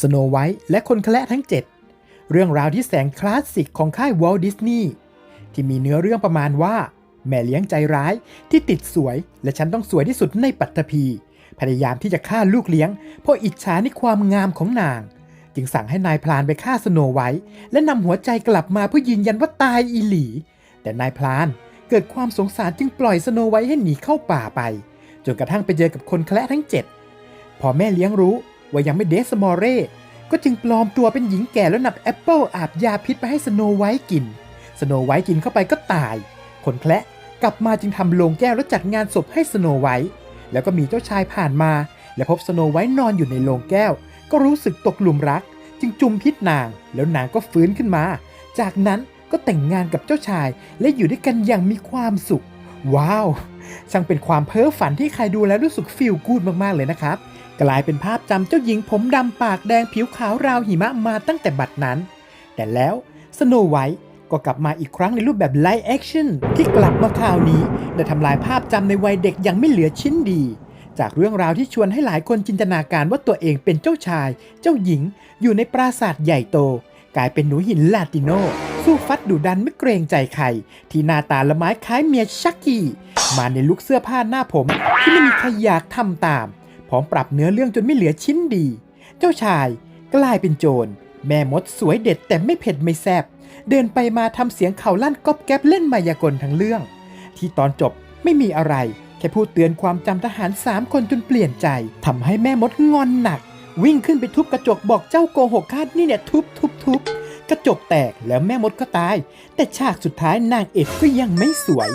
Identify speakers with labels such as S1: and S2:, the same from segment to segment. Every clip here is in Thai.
S1: สโนไวท์และคนแคละทั้ง 7 เรื่องราวที่แสนคลาสสิกของค่ายวอลดิสนีย์ที่มีเนื้อเรื่องประมาณว่า แม่เลี้ยงใจร้ายที่ติดสวย และฉันต้องสวยที่สุดในปัตตภีพยายามที่จะฆ่าลูกเลี้ยง เพราะอิจฉาในความงามของนาง จึงสั่งให้นายพลานไปฆ่าสโนไวท์และนำหัวใจกลับมาเพื่อยืนยันว่าตายอีหลี แต่นายพลานเกิดความสงสารจึงปล่อยสโนไวท์ให้หนีเข้าป่าไปจนกระทั่งไปเจอกับคนแคละทั้ง 7 พอแม่เลี้ยงรู้ ว่ายังไม่เดสมอเร่ก็จึงปลอมตัวเป็นหญิงแก่แล้วนำแอปเปิลอาบยาพิษไปให้สโนไวท์กิน สโนไวท์กินเข้าไปก็ตาย คนแคละกลับมาจึงทำโลงแก้วแล้วจัดงานศพให้สโนไวท์แล้วก็มีเจ้าชายผ่านมา และพบสโนไวท์นอนอยู่ในโลงแก้ว ก็รู้สึกตกหลุมรัก จึงจุมพิษนาง แล้วนางก็ฟื้นขึ้นมา จากนั้นก็แต่งงานกับเจ้าชาย และอยู่ด้วยกันอย่างมีความสุข ว้าวช่างเป็นความเพ้อฝันที่ใครดูแล้วรู้สึกฟีลกูดมากๆเลยนะครับ กลายเป็นภาพจำเจ้าหญิงผมดำปากแดงผิวขาวราวหิมะมาตั้งแต่บัดนั้น แต่แล้วสโนไวท์ก็กลับมาอีกครั้งในรูปแบบไลฟ์แอคชั่นที่กลับมาคราวนี้ได้ทำลายภาพจำในวัยเด็กอย่างไม่เหลือชิ้นดี จากเรื่องราวที่ชวนให้หลายคนจินตนาการว่าตัวเองเป็นเจ้าชาย เจ้าหญิง อยู่ในปราสาทใหญ่โต กลายเป็นหนูหินลาติโน สู้ฟัดดุดันไม่เกรงใจใคร ที่หน้าตาละไม้คล้ายเมียชักกี้ มาในลุคเสื้อผ้าหน้าผมที่ไม่มีใครอยากทำตาม พร้อมปรับเนื้อเรื่องจนไม่เหลือชิ้นดี เจ้าชายกลายเป็นโจร แม่มดสวยเด็ดแต่ไม่เผ็ดไม่แซบเดินไปมาทำเสียงเข่าลั่นก๊อบแก๊บเล่นมายากลทั้งเรื่อง ที่ตอนจบไม่มีอะไร แค่พูดเตือนความจำทหารสามคนจนเปลี่ยนใจทำให้แม่มดงอนหนัก วิ่งขึ้นไปทุบกระจกบอกเจ้าโกหกคาดนี่เนี่ยทุบทุบทุบกระจกแตกแล้วแม่มดก็ตาย แต่ฉากสุดท้ายนางเอกก็ยังไม่สวย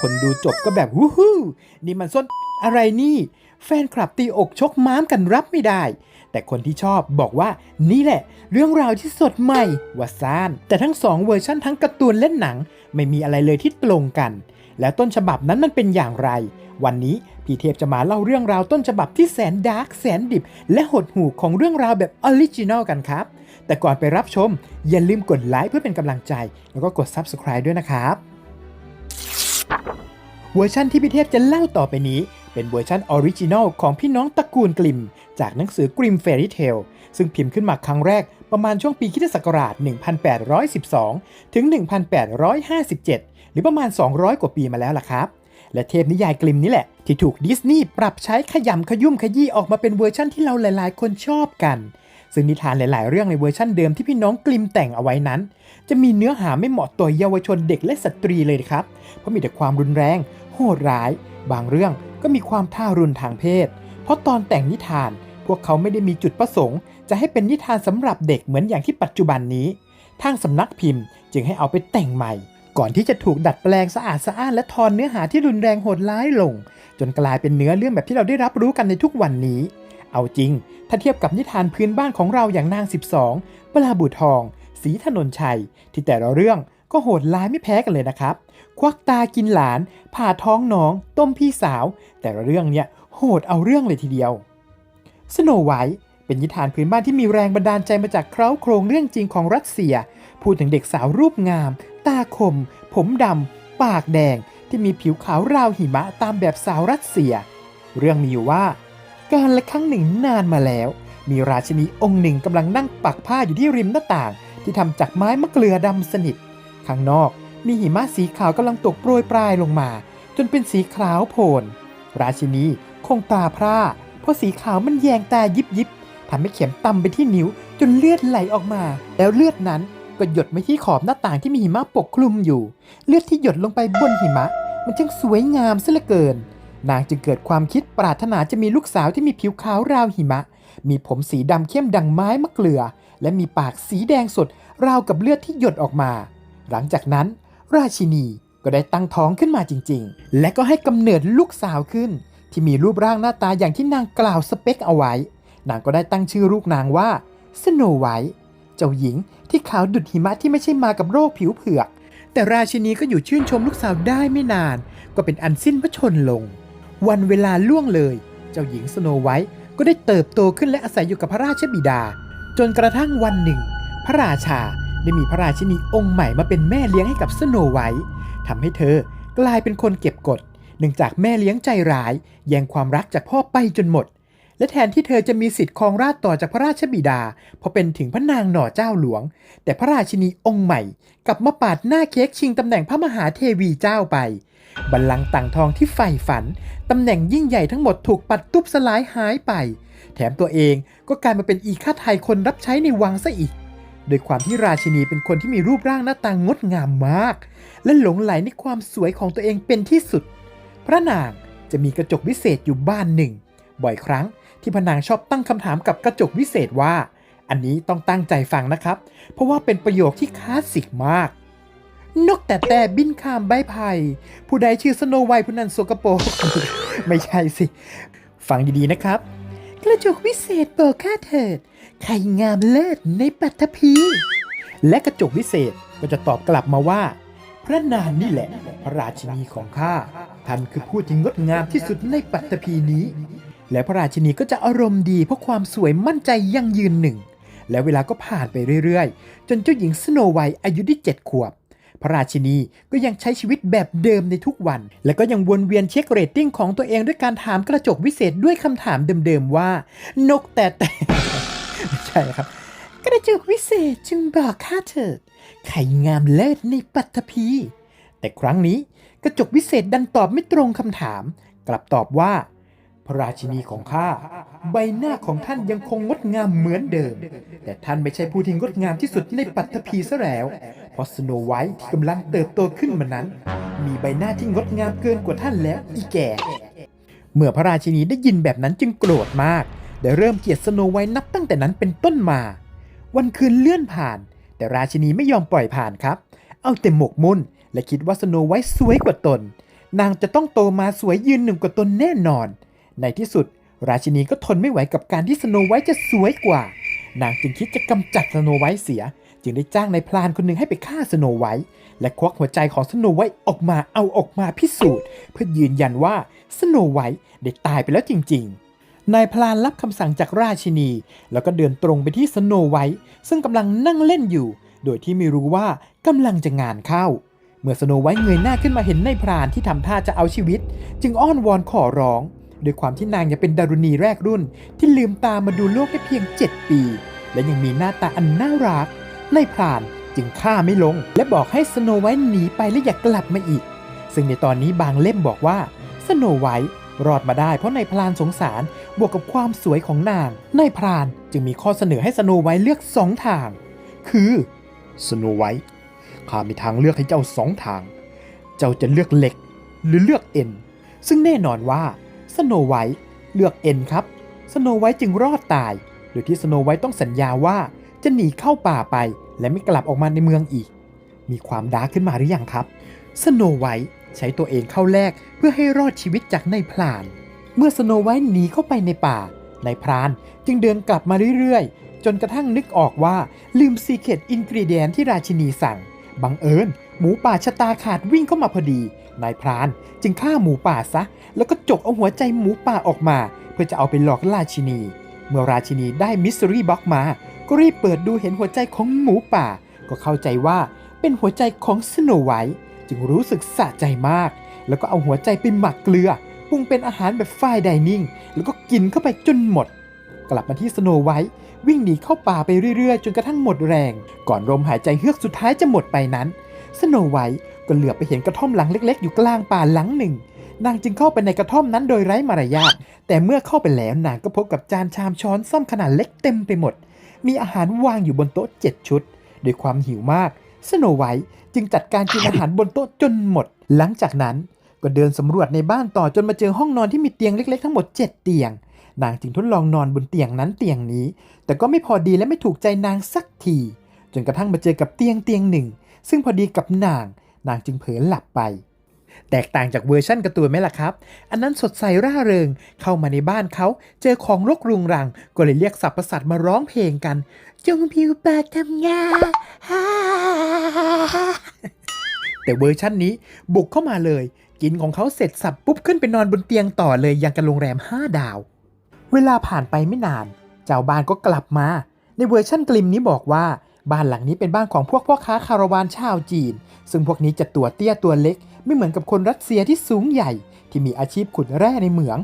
S1: คนดูจบก็แบบวู้ฮู้นี่มันส้นอะไรนี่ แฟนคลับตีอกชกม้ามกันรับไม่ได้ แต่คนที่ชอบบอกว่านี่แหละ เรื่องราวที่สดใหม่ว่าซาน แต่ทั้งสองเวอร์ชันทั้งการ์ตูนและหนัง ไม่มีอะไรเลยที่ตรงกัน แล้วต้นฉบับนั้นมันเป็นอย่างไร วันนี้พี่เทพจะมาเล่าเรื่องราวต้นฉบับที่แสนดาร์กแสนดิบ และหดหู่ของเรื่องราวแบบออริจินอลกันครับ แต่ก่อนไปรับชม อย่าลืมกดไลค์เพื่อเป็นกำลังใจ แล้วก็กด Subscribe ด้วยนะครับเวอร์ชันที่พี่เทพจะเล่าต่อไปนี้ เป็นเวอร์ชันออริจินอลของพี่น้องตระกูลกลิม จากหนังสือกริมเฟร y เทลซึ่งพิมพ์ขึ้นมาครั้งแรกประมาณช่วงปีคริสตศักราช 1812 ถึง 1857 หรือประมาณ 200 กว่าปีมาแล้วล่ะครับ และเทพนิยายกลิมนี่แหละ ที่ถูกดิสนีย์ปรับใช้ขยำขยุ่มขยี้ออกมาเป็นเวอร์ชั่นที่เราหลาย ๆ คนชอบกันซึ่งนิทานหลาย ๆ เรื่องในเวอร์ชั่นเดิมที่พี่น้องกลิมแต่งเอาไว้นั้น จะมีเนื้อหาไม่เหมาะต่อเยาวชนเด็กและสตรีเลยครับ เพราะมีแต่ความรุนแรง โหดร้าย บางเรื่อง ก็มีความท่ารุนทางเพศ เพราะตอนแต่งนิทานพวกเขาไม่ได้มีจุดประสงค์ จะให้เป็นนิทานสำหรับเด็กเหมือนอย่างที่ปัจจุบันนี้ ทางสำนักพิมพ์จึงให้เอาไปแต่งใหม่ ก่อนที่จะถูกดัดแปลงสะอาดสะอ้านและทอนเนื้อหาที่รุนแรงโหดร้ายลง จนกลายเป็นเนื้อเรื่องแบบที่เราได้รับรู้กันในทุกวันนี้ เอาจริง ถ้าเทียบกับนิทานพื้นบ้านของเราอย่างนาง 12ปลาบูทอง สีถนนชัย ที่แต่ละเรื่องก็โหดร้ายไม่แพ้กันเลยนะครับ ควักตากินหลาน ผ่าท้องน้อง ต้มพี่สาว แต่ละเรื่องเนี่ยโหดเอาเรื่องเลยทีเดียว สโนไวท์เป็นนิทานพื้นบ้านที่มีแรงบันดาลใจมาจากเคราโครงเรื่องจริงของรัสเซีย พูดถึงเด็กสาวรูปงาม ตาคม ผมดำ ปากแดง ที่มีผิวขาวราวหิมะตามแบบสาวรัสเซีย เรื่องมีอยู่ว่า การละครั้งหนึ่งนานมาแล้ว มีราชินีองค์หนึ่งกำลังนั่งปักผ้าอยู่ที่ริมหน้าต่าง ที่ทำจากไม้มะเกลือดำสนิท ข้างนอก มีหิมะสีขาวกำลังตกโปรยปลายลงมา จนเป็นสีขาวโพลนราชินีคงตาพร่า เพราะสีขาวมันแยงตายิบยิบทำให้เข็มตำไปที่นิ้วจนเลือดไหลออกมา แล้วเลือดนั้นก็หยดไปที่ขอบหน้าต่างที่มีหิมะปกคลุมอยู่ เลือดที่หยดลงไปบนหิมะ มันช่างสวยงามซะเหลือเกิน นางจึงเกิดความคิดปรารถนาจะมีลูกสาวที่มีผิวขาวราวหิมะ มีผมสีดำเข้มดังไม้มะเกลือ และมีปากสีแดงสดราวกับเลือดที่หยดออกมา หลังจากนั้น ราชินีก็ได้ตั้งท้องขึ้นมาจริง ๆ และก็ให้กำเนิดลูกสาวขึ้น ที่มีรูปร่างหน้าตาอย่างที่นางกล่าวสเปคเอาไว้ นางก็ได้ตั้งชื่อลูกนางว่าสโนไวท์เจ้าหญิงที่ขาวดุดหิมะที่ไม่ใช่มากับโรคผิวเผือก แต่ราชินีก็อยู่ชื่นชมลูกสาวได้ไม่นาน ก็เป็นอันสิ้นพระชนลง วันเวลาล่วงเลย เจ้าหญิงสโนไวท์ก็ได้เติบโตขึ้นและอาศัยอยู่กับพระราชบิดา จนกระทั่งวันหนึ่ง พระราชา ได้มีพระราชินีองค์ใหม่มาเป็นแม่เลี้ยงให้กับสโนไวท์ทำให้เธอกลายเป็นคนเก็บกดเนื่องจากแม่เลี้ยงใจร้าย แย่งความรักจากพ่อไปจนหมด และแทนที่เธอจะมีสิทธิ์ครองราชต่อจากพระราชบิดา เพราะเป็นถึงพระนางหน่อเจ้าหลวง แต่พระราชินีองค์ใหม่กลับมาปาดหน้าเค้กชิงตำแหน่งพระมหาเทวีเจ้าไป บัลลังก์ต่างทองที่ใฝ่ฝันตำแหน่งยิ่งใหญ่ทั้งหมดถูกปัดตุบสลายหายไป แถมตัวเองก็กลายมาเป็นอีข้าไทยคนรับใช้ในวังซะอีก โดยความที่ราชินีเป็นคนที่มีรูปร่างหน้าตางดงามมาก และหลงไหลในความสวยของตัวเองเป็นที่สุด พระนางจะมีกระจกวิเศษอยู่บ้านหนึ่ง บ่อยครั้งที่พระนางชอบตั้งคำถามกับกระจกวิเศษว่า อันนี้ต้องตั้งใจฟังนะครับ เพราะว่าเป็นประโยคที่คลาสสิกมาก นกแต่แต่บินข้ามใบไผ่ผู้ใดชื่อสโนไวท์ผู้นั้นสกโปรไม่ใช่สิ ฟังดีๆนะครับ กระจกวิเศษเปิดค่าเถิด ไข่งามเลิศในปัตภีและกระจกวิเศษก็จะตอบกลับมาว่า พระนางนี่แหละ พระราชินีของข้าท่านคือผู้ที่งดงามที่สุดในปัตภีนี้ และพระราชินีก็จะอารมณ์ดีเพราะความสวยมั่นใจยั่งยืนหนึ่ง และเวลาก็ผ่านไปเรื่อยๆ จนเจ้าหญิงสโนไวท์อายุได้เจ็ดขวบพระราชินีก็ยังใช้ชีวิตแบบเดิมในทุกวัน และก็ยังวนเวียนเช็คเรตติ้งของตัวเองด้วยการถามกระจกวิเศษด้วยคำถามเดิมๆว่า นกแต่แต่ ช่ครับ กระจกวิเศษจึงบอกข้าเถิดไข่งามเลิศในปัตภีแต่ครั้งนี้กระจกวิเศษดันตอบไม่ตรงคำถาม กลับตอบว่า พระราชินีของข้าใบหน้าของท่านยังคงงดงามเหมือนเดิม แต่ท่านไม่ใช่ผู้ที่งดงามที่สุดในปัตตภีซะแล้ว เพราะสโนไวท์ที่กำลังเติบโตขึ้นมานั้น มีใบหน้าที่งดงามเกินกว่าท่านแล้วอีแก่ เมื่อพระราชินีได้ยินแบบนั้นจึงโกรธมาก ได้เริ่มเกลียดสโนไวท์นับตั้งแต่นั้นเป็นต้นมา วันคืนเลื่อนผ่าน แต่ราชินีไม่ยอมปล่อยผ่านครับ เอาแต่หมกมุ่น และคิดว่าสโนไวท์สวยกว่าตน นางจะต้องโตมาสวยยืนหนึ่งกว่าตนแน่นอน ในที่สุด ราชินีก็ทนไม่ไหวกับการที่สโนไวท์จะสวยกว่า นางจึงคิดจะกำจัดสโนไวท์เสีย จึงได้จ้างนายพลานคนหนึ่งให้ไปฆ่าสโนไวท์และควักหัวใจของสโนไวท์ออกมาเอาออกมาพิสูจน์ เพื่อยืนยันว่าสโนไวท์ได้ตายไปแล้วจริง ๆ นายพลานรับคำสั่งจากราชินี แล้วก็เดินตรงไปที่สโนไวท์ซึ่งกำลังนั่งเล่นอยู่ โดยที่ไม่รู้ว่ากำลังจะงานเข้า เมื่อสโนไวท์เงยหน้าขึ้นมาเห็นนายพรานที่ทำท่าจะเอาชีวิต จึงอ้อนวอนขอร้องด้วยความที่นางยังเป็นดารุณีแรกรุ่น ที่ลืมตามาดูโลกได้เพียง 7 ปี และยังมีหน้าตาอันน่ารักนายพรานจึงฆ่าไม่ลง และบอกให้สโนไวท์หนีไปและอย่ากลับมาอีก ซึ่งในตอนนี้บางเล่มบอกว่าสโนไวท์ รอดมาได้เพราะนายพรานสงสารบวกกับความสวยของนางนายพรานจึงมีข้อเสนอให้สโนไวท์เลือกสองทาง คือสโนไวท์ข้ามีทางเลือกให้เจ้าสองทาง เจ้าจะเลือกเหล็กหรือเลือกเอ็น ซึ่งแน่นอนว่าสโนไวท์เลือกเอ็นครับสโนไวท์จึงรอดตาย โดยที่สโนไวท์ต้องสัญญาว่าจะหนีเข้าป่าไปและไม่กลับออกมาในเมืองอีก มีความดาร์กขึ้นมาหรือยังครับสโนไวท์ ใช้ตัวเองเข้าแลกเพื่อให้รอดชีวิตจากนายพราน เมื่อสโนไวท์หนีเข้าไปในป่านายพรานจึงเดินกลับมาเรื่อยๆ จนกระทั่งนึกออกว่าลืมซีเคตอินกรีเดียนที่ราชินีสั่ง บังเอิญหมูป่าชะตาขาดวิ่งเข้ามาพอดี นายพรานจึงฆ่าหมูป่าซะ แล้วก็จกเอาหัวใจหมูป่าออกมา เพื่อจะเอาไปหลอกราชินี เมื่อราชินีได้มิส t รี่บ็อกมา ก็รีบเปิดดูเห็นหัวใจของหมูป่า ก็เข้าใจว่าเป็นหัวใจของสโนไวท์ จึงรู้สึกสะใจมาก แล้วก็เอาหัวใจไปหมักเกลือปรุงเป็นอาหารแบบฝ้ายไดนิ่ง แล้วก็กินเข้าไปจนหมด กลับมาที่สโนไวท์วิ่งหนีเข้าป่าไปเรื่อยๆ จนกระทั่งหมดแรง ก่อนลมหายใจเฮือกสุดท้ายจะหมดไปนั้น สโนไวท์ก็เหลือบไปเห็นกระท่อมหลังเล็ก ๆ อยู่กลางป่าหลังหนึ่ง นางจึงเข้าไปในกระท่อมนั้นโดยไร้มารยาท แต่เมื่อเข้าไปแล้วนางก็พบกับจานชามช้อนซ่อมขนาดเล็กเต็มไปหมด มีอาหารวางอยู่บนโต๊ะเจ็ดชุด ด้วยความหิวมาก สโนไวท์จึงจัดการกินอาหารบนโต๊ะจนหมด หลังจากนั้นก็เดินสำรวจในบ้านต่อจนมาเจอห้องนอนที่มีเตียงเล็ก ๆ ทั้งหมด 7 เตียง นางจึงทดลองนอนบนเตียงนั้นเตียงนี้ แต่ก็ไม่พอดีและไม่ถูกใจนางสักที จนกระทั่งมาเจอกับเตียงเตียงหนึ่ง ซึ่งพอดีกับนาง นางจึงเผลอหลับไป แตกต่างจากเวอร์ชั่นการ์ตูนไหมล่ะครับ อันนั้นสดใสร่าเริง เข้ามาในบ้านเขา เจอของรกรุงรัง ก็เลยเรียกสับประสัตมาร้องเพลงกัน จงผิวปากทำงาฮ่าแต่เวอร์ชั่นนี้บุกเข้ามาเลย กินของเขาเสร็จสับปุ๊บขึ้นไปนอนบนเตียงต่อเลยยังกับโรงแรม 5 ดาว เวลาผ่านไปไม่นาน เจ้าบ้านก็กลับมา ในเวอร์ชั่นกลิมนี้บอกว่าบ้านหลังนี้เป็นบ้านของพวกพ่อค้าคาราวานชาวจีน ซึ่งพวกนี้จะตัวเตี้ยตัวเล็ก ไม่เหมือนกับคนรัสเซียที่สูงใหญ่ที่มีอาชีพขุดแร่ในเหมือง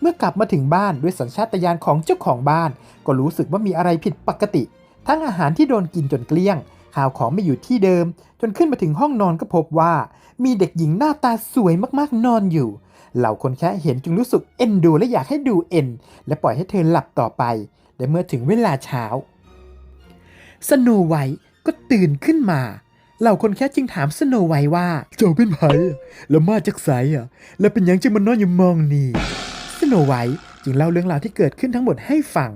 S1: เมื่อกลับมาถึงบ้านด้วยสัญชาตญาณของเจ้าของบ้าน ก็รู้สึกว่ามีอะไรผิดปกติ ทั้งอาหารที่โดนกินจนเกลี้ยง ข้าวของไม่อยู่ที่เดิม จนขึ้นมาถึงห้องนอนก็พบว่า มีเด็กหญิงหน้าตาสวยมากๆนอนอยู่ เหล่าคนแค่เห็นจึงรู้สึกเอ็นดูและอยากให้ดูเอ็น และปล่อยให้เธอหลับต่อไปและเมื่อถึงเวลาเช้าสโนไวท์ก็ตื่นขึ้นมา เหล่าคนแค่จึงถามสโนไวท์ว่า เจ้าเป็นไผอะแล้วมาจากไสอะ แล้วเป็นหยังจึงมานอนอยู่มองนี่ สโนไวท์จึงเล่าเรื่องราวที่เกิดขึ้นทั้งหมดให้ฟัง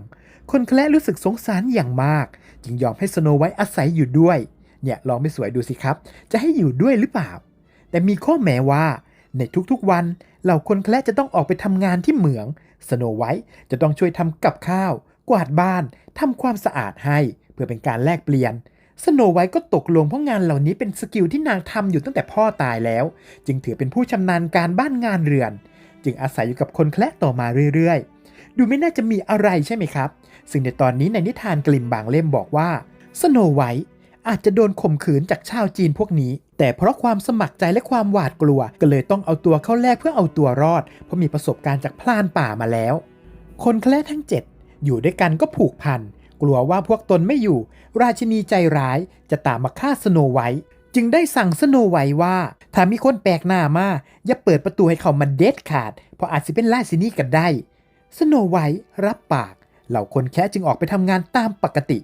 S1: คนแคละรู้สึกสงสารอย่างมาก จึงยอมให้สโนไวท์อาศัยอยู่ด้วย เนี่ยลองไม่สวยดูสิครับ จะให้อยู่ด้วยหรือเปล่า แต่มีข้อแม้ว่า ในทุกๆวันเหล่าคนแคละจะต้องออกไปทำงานที่เหมือง สโนไวท์จะต้องช่วยทำกับข้าว กวาดบ้านทำความสะอาดให้ เพื่อเป็นการแลกเปลี่ยน สโนไวท์ก็ตกลงเพราะงานเหล่านี้เป็นสกิลที่นางทำอยู่ตั้งแต่พ่อตายแล้ว จึงถือเป็นผู้ชำนาญการบ้านงานเรือน จึงอาศัยอยู่กับคนแคละต่อมาเรื่อยๆ ดูไม่น่าจะมีอะไรใช่ไหมครับ ซึ่งในตอนนี้ในนิทานกลิ่มบางเล่มบอกว่าสโนไวท์อาจจะโดนข่มขืนจากชาวจีนพวกนี้ แต่เพราะความสมัครใจและความหวาดกลัว ก็เลยต้องเอาตัวเข้าแลกเพื่อเอาตัวรอด เพราะมีประสบการณ์จากพลานป่ามาแล้ว คนแคละทั้งเจ็ดอยู่ด้วยกันก็ผูกพัน กลัวว่าพวกตนไม่อยู่ ราชินีใจร้ายจะตามมาฆ่าสโนไวท์จึงได้สั่งสโนไวท์ว่า ถ้ามีคนแปลกหน้ามา อย่าเปิดประตูให้เขามาเด็ดขาด เพราะอาจจะเป็นราชินีกันได้สโนไวท์รับปาก เหล่าคนแค่จึงออกไปทำงานตามปกติ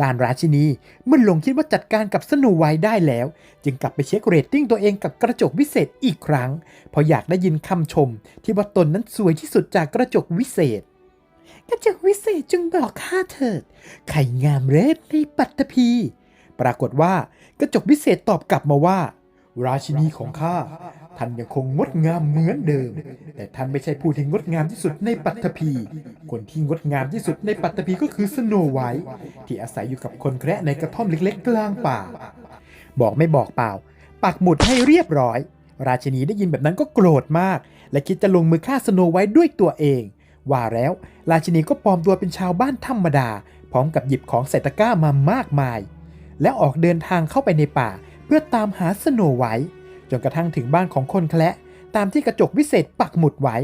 S1: ด้านราชินีเมื่อหลงคิดว่าจัดการกับสโนไวท์ได้แล้ว จึงกลับไปเช็คเรตติ้งตัวเองกับกระจกวิเศษอีกครั้ง เพราะอยากได้ยินคำชมที่ว่าตนนั้นสวยที่สุดจากกระจกวิเศษ กระจกวิเศษจึงบอกข้าเถิด ไข่งามเรศในปัตตภีปรากฏว่ากระจกวิเศษตอบกลับมาว่า ราชินีของข้าท่านยังคงงดงามเหมือนเดิม แต่ท่านไม่ใช่ผู้ที่งดงามที่สุดในปัตตภีคนที่งดงามที่สุดในปัตตภีก็คือสโนไวท์ที่อาศัยอยู่กับคนแคระในกระท่อมเล็กๆ กลางป่า บอกไม่บอกเปล่า ปักหมุดให้เรียบร้อย ราชินีได้ยินแบบนั้นก็โกรธมาก และคิดจะลงมือฆ่าสโนไวท์ด้วยตัวเอง ว่าแล้วราชินีก็ปลอมตัวเป็นชาวบ้านธรรมดา พร้อมกับหยิบของใส่ตะกร้ามามากมาย และออกเดินทางเข้าไปในป่า เพื่อตามหาสโนไวท์จนกระทั่งถึงบ้านของคนแคละตามที่กระจกวิเศษปักหมุดไว้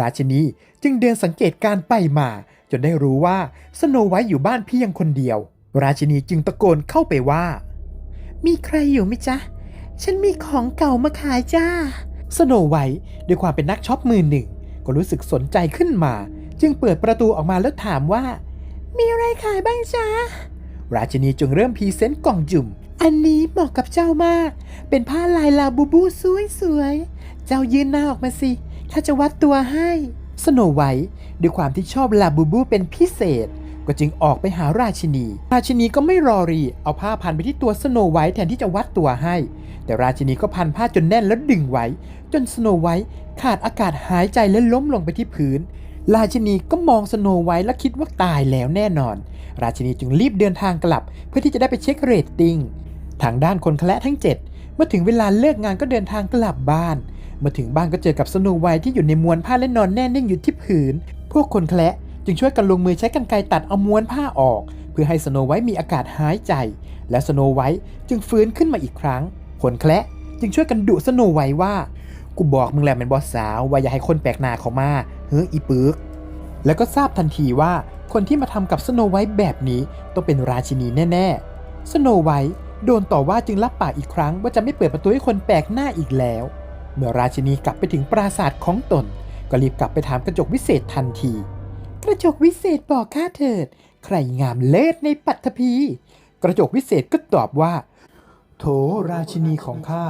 S1: ราชินีจึงเดินสังเกตการ์ไปมา จนได้รู้ว่าสโนไวท์อยู่บ้านเพียงคนเดียว ราชินีจึงตะโกนเข้าไปว่า มีใครอยู่ไหมจ๊ะ ฉันมีของเก่ามาขายจ้า สโนไวท์ด้วยความเป็นนักช็อปมือหนึ่ง ก็รู้สึกสนใจขึ้นมา จึงเปิดประตูออกมาแล้วถามว่า มีอะไรขายบ้างจ๊ะ ราชินีจึงเริ่มพรีเซนต์กล่องจุ่ม อันนี้เหมาะกับเจ้ามาก เป็นผ้าลายลาบูบูสวยๆ เจ้ายืนหน้าออกมาสิข้าจะวัดตัวให้ สโนไวท์ด้วยความที่ชอบลาบูบูเป็นพิเศษ ก็จึงออกไปหาราชินี ราชินีก็ไม่รอรี เอาผ้าพันไปที่ตัวสโนไวท์แทนที่จะวัดตัวให้ แต่ราชินีก็พันผ้าจนแน่นแล้วดึงไว้ จนสโนไวท์ขาดอากาศหายใจและล้มลงไปที่พื้น ราชินีก็มองสโนไวท์และคิดว่าตายแล้วแน่นอน ราชินีจึงรีบเดินทางกลับ เพื่อที่จะได้ไปเช็คเรตติ้ง ทางด้านคนแคละทั้ง 7 เมื่อถึงเวลาเลิกงานก็เดินทางกลับบ้านเมื่อถึงบ้านก็เจอกับสโนไวท์ที่อยู่ในมวนผ้าและนอนแน่นิ่งอยู่ที่พื้นพวกคนแคละ จึงช่วยกันลงมือใช้กรรไกรตัดเอาม้วนผ้าออก เพื่อให้สโนไวท์มีอากาศหายใจ และสโนไวท์จึงฟื้นขึ้นมาอีกครั้งคนแคละจึงช่วยกันดุสโนไวท์ว่า กูบอกมึงแล้วเป็นบอสสาวว่าอย่าให้คนแปลกหน้าเขามาเฮ้ยอีปึกแล้วก็ทราบทันทีว่าคนที่มาทำกับสโนไวท์แบบนี้ต้องเป็นราชินีแน่ๆสโนไวท์โดนต่อว่าจึงรับปากอีกครั้งว่าจะไม่เปิดประตูให้คนแปลกหน้าอีกแล้ว เมื่อราชินีกลับไปถึงปราสาทของตน ก็รีบกลับไปถามกระจกวิเศษทันที กระจกวิเศษบอกข้าเถิด ใครงามเลิศในปัตภีกระจกวิเศษก็ตอบว่า โถราชินีของข้า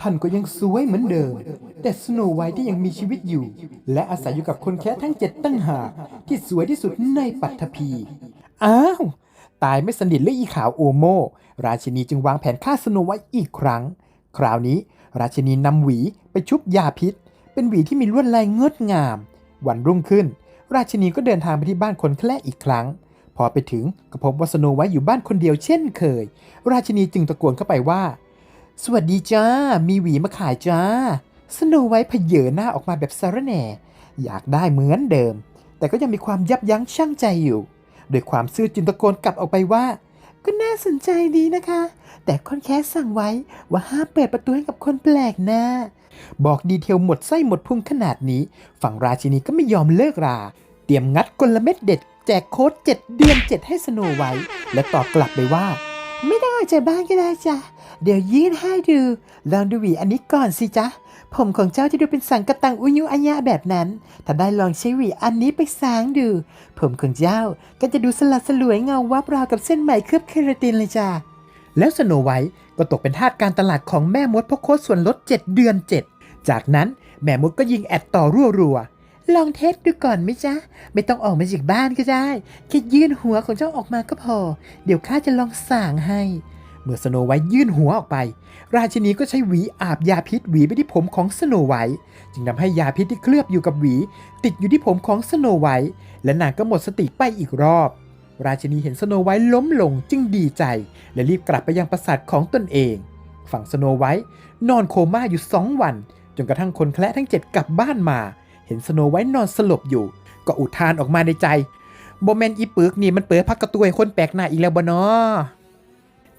S1: ท่านก็ยังสวยเหมือนเดิม แต่สโนไวท์ที่ยังมีชีวิตอยู่ และอาศัยอยู่กับคนแค่ทั้งเจ็ดตั้งหากที่สวยที่สุดในปัตตภีอ้าวตายไม่สนิทเลยอีขาวโอโม ราชินีจึงวางแผนฆ่าสโนไวท์อีกครั้ง คราวนี้ ราชินีนำหวีไปชุบยาพิษ เป็นหวีที่มีลวดลายงดงาม วันรุ่งขึ้น ราชินีก็เดินทางไปที่บ้านคนแคละอีกครั้ง พอไปถึงก็พบว่าสโนไวท์อยู่บ้านคนเดียวเช่นเคย ราชินีจึงตะโกนเข้าไปว่า สวัสดีจ้า มีหวีมาขายจ้า สโนไวท์เพเยอหน้าออกมาแบบสารแหน่ อยากได้เหมือนเดิม แต่ก็ยังมีความยับยั้งชั่งใจอยู่โดยความซื่อจึงตะโกนกลับออกไปว่าก็น่าสนใจดีนะคะ แต่คนแค่สั่งไว้ว่าห้ามเปิดประตูให้กับคนแปลกหน้า บอกดีเทลหมดไส้หมดพุงขนาดนี้ ฝั่งราชินีก็ไม่ยอมเลิกรา เตรียมงัดกลเม็ดเด็ด แจกโค้ด7เดือน7ให้สโนไว้ และตอบกลับไปว่า ไม่ต้องออกจากบ้านก็ได้จ้ะ เดี๋ยวยื่นให้ดู ลองดูหวีอันนี้ก่อนสิจ๊ะ ผมของเจ้าจะดูเป็นสังกะตังอุยุอัญญะแบบนั้น ถ้าได้ลองใช้หวีอันนี้ไปสางดู ผมของเจ้าก็จะดูสลัดสลวยเงาวับราวกับเส้นไหมเคลือบเคราตินเลยจ้ะ แล้วสโนไวท์ก็ตกเป็นทาสการตลาดของแม่มดเพราะโค้ดส่วนลด 7 เดือน 7 จากนั้นแม่มดก็ยิงแอดต่อรัวๆ ลองเทสดูก่อนไหมจ๊ะ ไม่ต้องออกมาจากบ้านก็ได้ แค่ยื่นหัวของเจ้าออกมาก็พอ เดี๋ยวข้าจะลองสั่งให้ เมื่อสโนไวท์ยื่นหัวออกไป ราชินีก็ใช้หวีอาบยาพิษหวีไปที่ผมของสโนไวท์จึงทำให้ยาพิษที่เคลือบอยู่กับหวี ติดอยู่ที่ผมของสโนไวท์และนางก็หมดสติไปอีกรอบ ราชินีเห็นสโนไวท์ล้มลงจึงดีใจ และรีบกลับไปยังปราสาทของตนเอง ฝั่งสโนไวท์นอนโคม่าอยู่สองวัน จนกระทั่งคนแคละทั้งเจ็ดกลับบ้านมา เห็นสโนไวท์นอนสลบอยู่ ก็อุทานออกมาในใจโบแมนอีปึกนี่มันเปิดพักกระตุยคนแปลกหน้าอีกแล้วบเนอ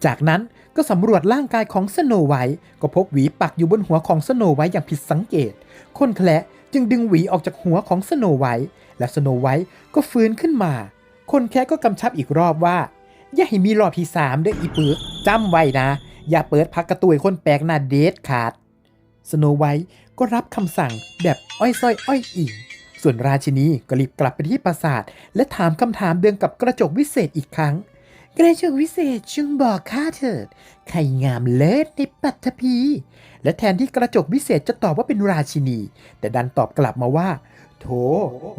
S1: จากนั้นก็สำรวจร่างกายของสโนไวท์ก็พบหวีปักอยู่บนหัวของสโนไวท์อย่างผิดสังเกต คนแคละจึงดึงหวีออกจากหัวของสโนไวท์และสโนไวท์ก็ฟื้นขึ้นมา คนแค่ก็กำชับอีกรอบว่า อย่าให้มีรอบที่สามเด้ออีปึกจำไว้นะ อย่าเปิดพักกระตุยคนแปลกหน้าเดทขาด สโนไวท์ก็รับคำสั่งแบบอ้อยส้อยอ้อยอิงส่วนราชินีก็รีบกลับไปที่ปราสาท และถามคำถามเดิมกับกระจกวิเศษอีกครั้ง กระจกวิเศษจึงบอกข้าเถิดใครงามเลิศในปัตตภีและแทนที่กระจกวิเศษจะตอบว่าเป็นราชินี แต่ดันตอบกลับมาว่า โถ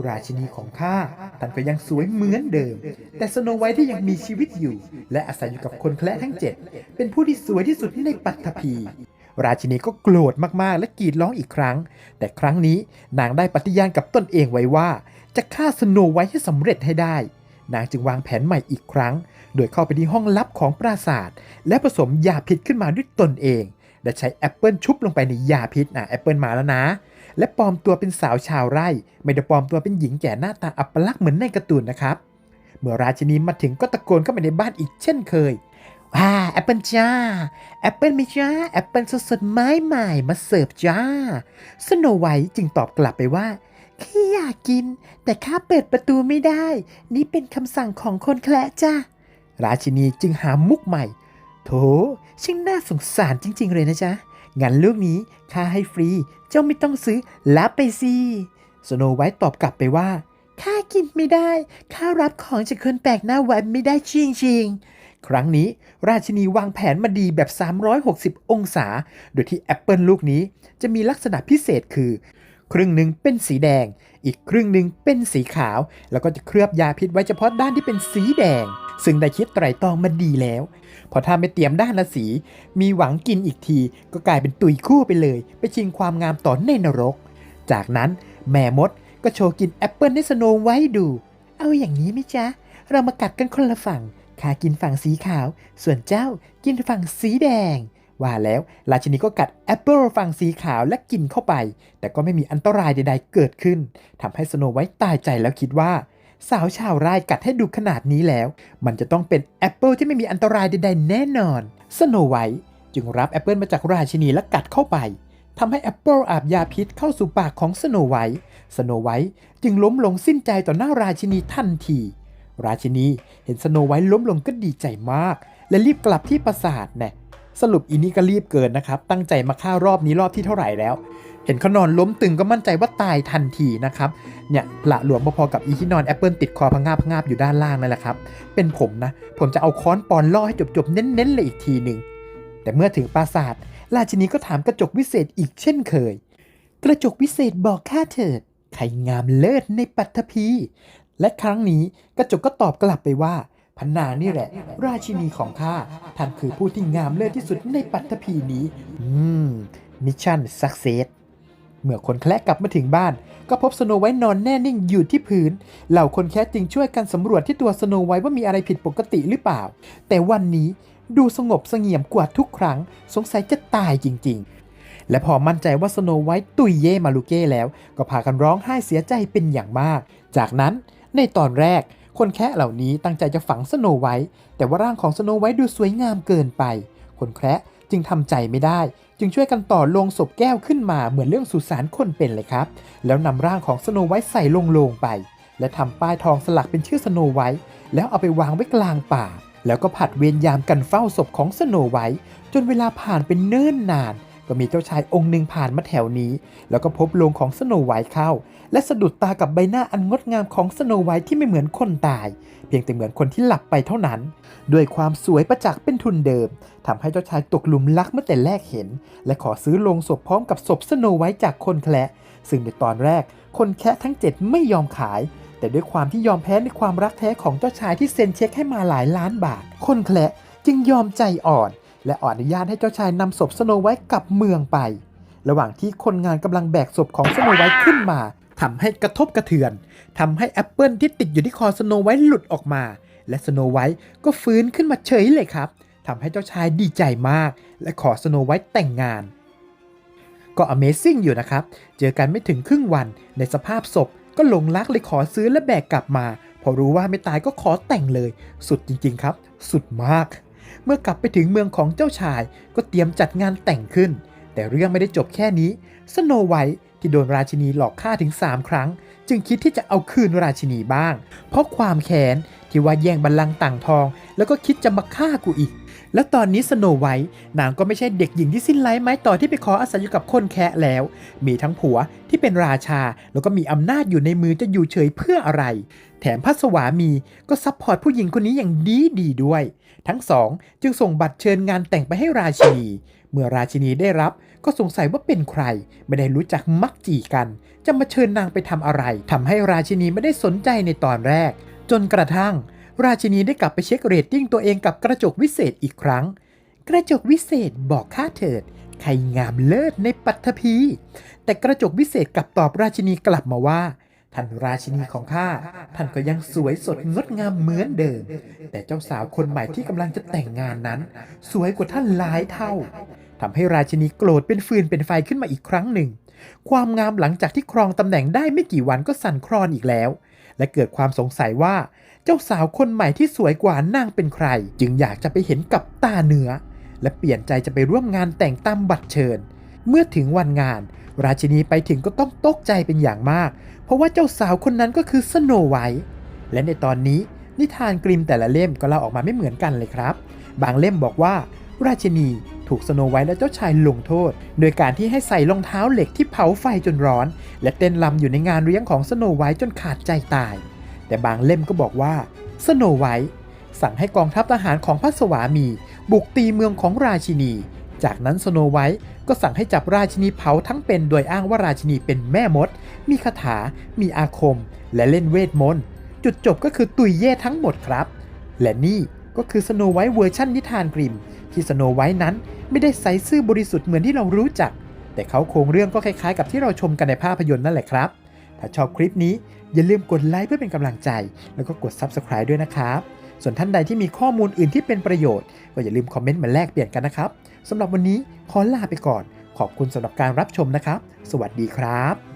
S1: ราชินีของข้าท่านก็ยังสวยเหมือนเดิม แต่สโนไวท์ที่ยังมีชีวิตอยู่ และอาศัยอยู่กับคนแคละทั้งเจ็ดเป็นผู้ที่สวยที่สุดในปัตภีราชินีก็โกรธมากๆ และกรีดร้องอีกครั้ง แต่ครั้งนี้นางได้ปฏิญาณกับตนเองไว้ว่า จะฆ่าสโนไวท์ให้สำเร็จให้ได้ นางจึงวางแผนใหม่อีกครั้ง โดยเข้าไปที่ห้องลับของปราสาท และผสมยาพิษขึ้นมาด้วยตนเอง และใช้แอปเปิลชุบลงไปในยาพิษนะแอปเปิลมาแล้วนะ และปลอมตัวเป็นสาวชาวไร่ ไม่ได้ปลอมตัวเป็นหญิงแก่หน้าตาอัปลักษณ์เหมือนในการ์ตูนนะครับ เมื่อราชินีมาถึงก็ตะโกนเข้าไปในบ้านอีกเช่นเคยว้าแอปเปิลจ้าแอปเปิลไหม่จ้าแอปเปิลสดๆไม้ใหม่มาเสิร์ฟจ้าสโนไวท์จึงตอบกลับไปว่าแค่อยากกิน แต่ข้าเปิดประตูไม่ได้ นี่เป็นคำสั่งของคนแคละจ้าราชินีจึงหามุกใหม่ โถช่างน่าสงสารจริง ๆ เลยนะจ๊ะ งั้นลูกนี้ข้าให้ฟรี เจ้าไม่ต้องซื้อรับไปสิสโนไวท์ตอบกลับไปว่าข้ากินไม่ได้ ข้ารับของจากคนแปลกหน้าไว้ไม่ได้จริงๆครั้งนี้ราชินีวางแผนมาดีแบบ 360 องศา โดยที่แอปเปิลลูกนี้จะมีลักษณะพิเศษคือ ครึ่งหนึ่งเป็นสีแดง อีกครึ่งหนึ่งเป็นสีขาว แล้วก็จะเคลือบยาพิษไว้เฉพาะด้านที่เป็นสีแดง ซึ่งได้คิดไตรตรองมาดีแล้ว พอถ้าไม่เตรียมด้านละสี มีหวังกินอีกที ก็กลายเป็นตุยคู่ไปเลย ไปชิงความงามต่อในนรก จากนั้นแม่มดก็โชว์กินแอปเปิลให้สโนไว้ดู เอาอย่างนี้ไหมจ๊ะ เรามากัดกันคนละฝั่งข้ากินฝั่งสีขาว ส่วนเจ้ากินฝั่งสีแดง ว่าแล้วราชินีก็กัดแอปเปิลฝั่งสีขาวและกินเข้าไป แต่ก็ไม่มีอันตรายใดๆเกิดขึ้นทำให้สโนไว้ตายใจแล้วคิดว่า สาวชาวไร่กัดให้ดูขนาดนี้แล้ว มันจะต้องเป็นแอปเปิลที่ไม่มีอันตรายใดๆแน่นอนสโนไวท์จึงรับแอปเปิลมาจากราชินีและกัดเข้าไปทำให้แอปเปิลอาบยาพิษเข้าสู่ปากของสโนไวท์สโนไวท์จึงล้มลงสิ้นใจต่อหน้าราชินีทันที ราชินีเห็นสโนไวท์ล้มลงก็ดีใจมาก และรีบกลับที่ปราสาทแน่ สรุปอีนี่ก็รีบเกินนะครับ ตั้งใจมาฆ่ารอบนี้รอบที่เท่าไหร่แล้ว เห็นเขานอนล้มตึงก็มั่นใจว่าตายทันทีนะครับ เนี่ยละหลวมพอๆกับอีที่นอนแอปเปิลติดคอพังงาบพังงาบอยู่ด้านล่างนั่นแหละครับ เป็นผมนะ ผมจะเอาค้อนปอนล่อให้จบๆเน้นๆเลยอีกทีหนึ่ง แต่เมื่อถึงปราสาท ราชินีก็ถามกระจกวิเศษอีกเช่นเคย กระจกวิเศษบอกข้าเถิด ใครงามเลิศในปัตตภีและครั้งนี้กระจกก็ตอบกลับไปว่า พันนานี่แหละ ราชินีของข้าท่านคือผู้ที่งามเลิศที่สุดในปัตภีนี้ อืม มิชชั่นสักเซสเมื่อคนแคละกลับมาถึงบ้าน ก็พบสโนไวท์นอนแน่นิ่งอยู่ที่พื้น เหล่าคนแคละจึงช่วยกันสำรวจที่ตัวสโนไวท์ว่ามีอะไรผิดปกติหรือเปล่า แต่วันนี้ดูสงบเสงี่ยมกว่าทุกครั้ง สงสัยจะตายจริง ๆ และพอมั่นใจว่าสโนไวท์ตุยเย่มาลูเก้แล้ว ก็พากันร้องไห้เสียใจเป็นอย่างมาก จากนั้นในตอนแรก คนแคะเหล่านี้ตั้งใจจะฝังสโนไวท์แต่ว่าร่างของสโนไวท์ดูสวยงามเกินไป คนแคะจึงทำใจไม่ได้ จึงช่วยกันต่อลงศพแก้วขึ้นมาเหมือนเรื่องสุสานคนเป็นเลยครับ แล้วนำร่างของสโนไวท์ใส่ลงโลงไป และทำป้ายทองสลักเป็นชื่อสโนไวท์แล้วเอาไปวางไว้กลางป่า แล้วก็ผัดเวรยามกันเฝ้าศพของสโนไวท์จนเวลาผ่านเป็นเนิ่นนาน ก็มีเจ้าชายองค์หนึ่งผ่านมาแถวนี้ แล้วก็พบโลงของสโนไวท์เข้า และสะดุดตากับใบหน้าอันงดงามของสโนไวท์ที่ไม่เหมือนคนตาย เพียงแต่เหมือนคนที่หลับไปเท่านั้น ด้วยความสวยประจักษ์เป็นทุนเดิมทำให้เจ้าชายตกหลุมรักเมื่อแต่แรกเห็น และขอซื้อโลงศพพร้อมกับศพสโนไวท์จากคนแคละซึ่งในตอนแรก คนแคะทั้ง 7 ไม่ยอมขาย แต่ด้วยความที่ยอมแพ้ในความรักแท้ของเจ้าชายที่เซ็นเช็คให้มาหลายล้านบาท คนแคละจึงยอมใจอ่อน และอนุญาตให้เจ้าชายนำศพสโนไวท์กลับเมืองไป ระหว่างที่คนงานกำลังแบกศพของสโนไวท์ขึ้นมาทำให้กระทบกระเทือนทำให้แอปเปิลที่ติดอยู่ที่คอสโนไวท์หลุดออกมา และสโนไวท์ก็ฟื้นขึ้นมาเฉยเลยครับทำให้เจ้าชายดีใจมาก และขอสโนไวท์แต่งงาน ก็ Amazing อยู่นะครับ เจอกันไม่ถึงครึ่งวันในสภาพศพก็หลงรักเลยขอซื้อและแบกกลับมา พอรู้ว่าไม่ตายก็ขอแต่งเลย สุดจริงๆครับ สุดมาก เมื่อกลับไปถึงเมืองของเจ้าชายก็เตรียมจัดงานแต่งขึ้น แต่เรื่องไม่ได้จบแค่นี้ สโนไวท์ที่โดนราชินีหลอกฆ่าถึง 3 ครั้ง จึงคิดที่จะเอาคืนราชินีบ้าง เพราะความแค้นที่ว่าแย่งบัลลังก์ต่างทอง แล้วก็คิดจะมาฆ่ากูอีก แล้วตอนนี้สโนไวท์นางก็ไม่ใช่เด็กหญิงที่สิ้นไร้ไม้ต่อที่ไปขออาศัยอยู่กับคนแคะแล้ว มีทั้งผัวที่เป็นราชา แล้วก็มีอำนาจอยู่ในมือจะอยู่เฉยเพื่ออะไร แถมพระสวามีก็ซัพพอร์ตผู้หญิงคนนี้อย่างดีดีด้วย ทั้งสองจึงส่งบัตรเชิญงานแต่งไปให้ราชินี เมื่อราชินีได้รับก็สงสัยว่าเป็นใคร ไม่ได้รู้จักมักจีกัน จะมาเชิญนางไปทำอะไรทำให้ราชินีไม่ได้สนใจในตอนแรก จนกระทั่ง ราชินีได้กลับไปเช็คเรตติ้งตัวเองกับกระจกวิเศษอีกครั้ง กระจกวิเศษบอกข้าเถิด ใครงามเลิศในปัตภี แต่กระจกวิเศษกลับตอบราชินีกลับมาว่าท่านราชินีของข้า ท่านก็ยังสวยสดงดงามเหมือนเดิม แต่เจ้าสาวคนใหม่ที่กำลังจะแต่งงานนั้น สวยกว่าท่านหลายเท่าทำให้ราชินีโกรธเป็นฟืนเป็นไฟขึ้นมาอีกครั้งหนึ่ง ความงามหลังจากที่ครองตำแหน่งได้ไม่กี่วันก็สั่นคลอนอีกแล้ว และเกิดความสงสัยว่าเจ้าสาวคนใหม่ที่สวยกว่านางเป็นใคร จึงอยากจะไปเห็นกับตาเนื้อ และเปลี่ยนใจจะไปร่วมงานแต่งตามบัตรเชิญ เมื่อถึงวันงาน ราชินีไปถึงก็ต้องตกใจเป็นอย่างมาก เพราะว่าเจ้าสาวคนนั้นก็คือสโนไวท์และในตอนนี้นิทานกริมแต่ละเล่มก็เล่าออกมาไม่เหมือนกันเลยครับ บางเล่มบอกว่า ราชินี ถูกสโนไวท์และเจ้าชายลงโทษ โดยการที่ให้ใส่รองเท้าเหล็กที่เผาไฟจนร้อน และเต้นรำอยู่ในงานเลี้ยงของสโนไวท์จนขาดใจตาย แต่บางเล่มก็บอกว่าสโนไวท์สั่งให้กองทัพทหารของพระสวามี บุกตีเมืองของราชินี จากนั้นสโนไวท์ก็สั่งให้จับราชินีเผาทั้งเป็นโดยอ้างว่าราชินีเป็นแม่มด มีคาถา มีอาคม และเล่นเวทมนต์จุดจบก็คือตุยเย่ทั้งหมดครับ และนี่ก็คือสโนไวท์เวอร์ชั่นนิทานกริม ที่สโนไวท์นั้น ไม่ได้ใสซื่อบริสุทธิ์เหมือนที่เรารู้จัก แต่เขาโครงเรื่องก็คล้ายๆ กับที่เราชมกันในภาพยนตร์นั่นแหละครับ ถ้าชอบคลิปนี้อย่าลืมกดไลค์เพื่อเป็นกำลังใจ แล้วก็กด Subscribe ด้วยนะครับ ส่วนท่านใดที่มีข้อมูลอื่นที่เป็นประโยชน์ ก็อย่าลืมคอมเมนต์มาแลกเปลี่ยนกันนะครับสำหรับวันนี้ขอลาไปก่อน ขอบคุณสำหรับการรับชมนะครับ สวัสดีครับ